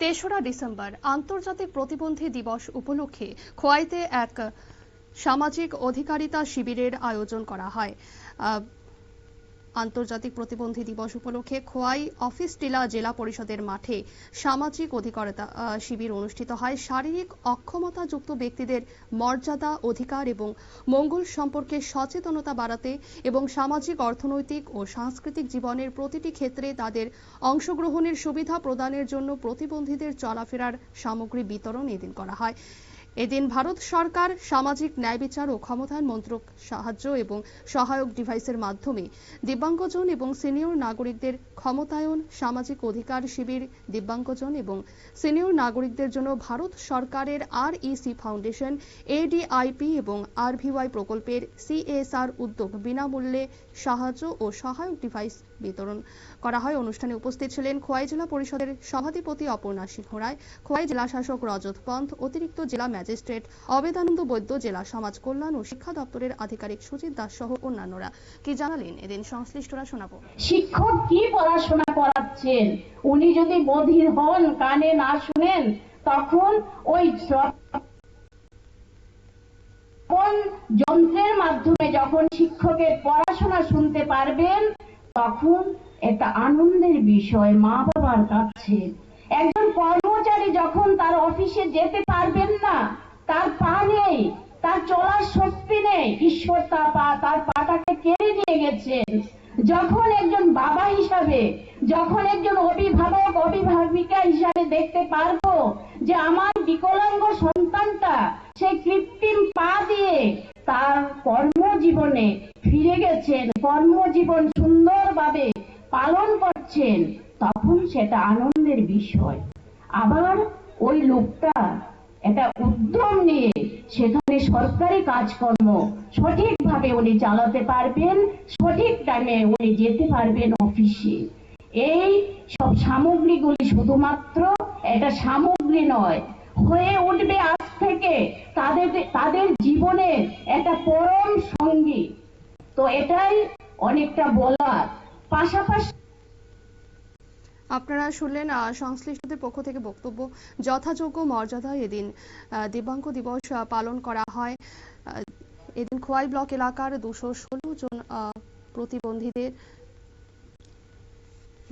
তেসরা ডিসেম্বর আন্তর্জাতিক প্রতিবন্ধী দিবস উপলক্ষে খোয়াইতে এক সামাজিক অধিকারিতা শিবিরের আয়োজন করা হয়। আন্তর্জাতিক প্রতিবন্ধী দিবস উপলক্ষে খোয়াই অফিস টিলা জেলা পরিষদের মাঠে সামাজিক অধিকারতা শিবির অনুষ্ঠিত হয়। শারীরিক অক্ষমতাযুক্ত ব্যক্তিদের মর্যাদা, অধিকার এবং মঙ্গল সম্পর্কে সচেতনতা বাড়াতে এবং সামাজিক, অর্থনৈতিক ও সাংস্কৃতিক জীবনের প্রতিটি ক্ষেত্রে তাদের অংশগ্রহণের সুবিধা প্রদানের জন্য প্রতিবন্ধীদের চলাফেরার সামগ্রী বিতরণ এদিন করা হয়। এদিন ভারত সরকার সামাজিক ন্যায় বিচার ও ক্ষমতায়ন মন্ত্রক সাহায্য এবং সহায়ক ডিভাইসের মাধ্যমে দিব্যাঙ্গজন এবং সিনিয়র নাগরিকদের ক্ষমতায়ন, সামাজিক অধিকার শিবির, দিব্যাঙ্গজন এবং সিনিয়র নাগরিকদের জন্য ভারত সরকারের আর ইসি ফাউন্ডেশন এডিআইপি এবং আর আরভিওয়াই প্রকল্পের সিএসআর উদ্যোগ বিনামূল্যে সাহায্য ও সহায়ক ডিভাইস বিতরণ করা হয়। অনুষ্ঠানে উপস্থিত ছিলেন খোয়াই জেলা পরিষদের সভাধিপতি অপর্ণা সিংহ রায় খোয়াই জেলা শাসক রজত পন্থ, অতিরিক্ত জেলা ম্যাজিস্ট্রেট অবেদানন্দ বৈদ্য, জেলা সমাজ কল্যাণ ও শিক্ষা দপ্তরের আধিকারিক সুজিত দাস সহ অন্যান্যরা। কি জানালেন? এদিন সংশ্লিষ্টরা শোনাবো। শিক্ষক কি পড়াশোনা করাচ্ছেন? উনি যদি বধির হন, কানে না শুনেন, তখন ওই কোন যন্ত্রের মাধ্যমে যখন শিক্ষকের পড়াশোনা শুনতে পারবেন, তখন একটা আনন্দের বিষয় মা বাবার কাছে। একজন কর্মচারী যখন তার অফিসে যেতে পারবেন না তার পা নেই, তার চলার শক্তি নেই। ঈশ্বর তার পা, তার পাটাকে কেড়ে নিয়ে গেছেন। যখন একজন বাবা হিসাবে, যখন একজন অভিভাবক, অভিভাবিকা হিসাবে দেখতে পারব যে আমার বিকলাঙ্গ সন্তানটা সে কৃত্রিম পা দিয়ে তার কর্মজীবনে ফিরে গেছেন, কর্মজীবন সুন্দরভাবে পালন করছেন, তখন সেটা আনন্দের বিষয়। আবার ওই লোকটা একটা উদ্যম নিয়ে সেখানে সরকারি কাজকর্ম সঠিকভাবে উনি চালাতে পারবেন, সঠিক টাইমে উনি যেতে পারবেন অফিসে এই সব সামগ্রীগুলি শুধুমাত্র এটা সামগ্রী নয়, হয়ে উঠবে আজ থেকে তাদের তাদের জীবনের একটা পরম সঙ্গী। তো এটাই অনেকটা বলার। পাশাপাশি আপনারা শুনলেন সংশ্লিষ্টদের পক্ষ থেকে বক্তব্য, যথাযোগ্য মর্যাদায় এদিন দিব্যাঙ্গ দিবস পালন করা হয়। এদিন খোয়াই ব্লক এলাকার দুশো ষোলো জন প্রতিবন্ধীদের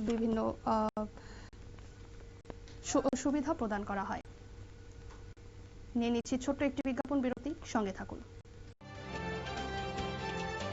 বিভিন্ন সুবিধা প্রদান করা হয়। নিয়ে নিচ্ছি ছোট্ট একটি বিজ্ঞাপন, বিরতি, সঙ্গে থাকুন।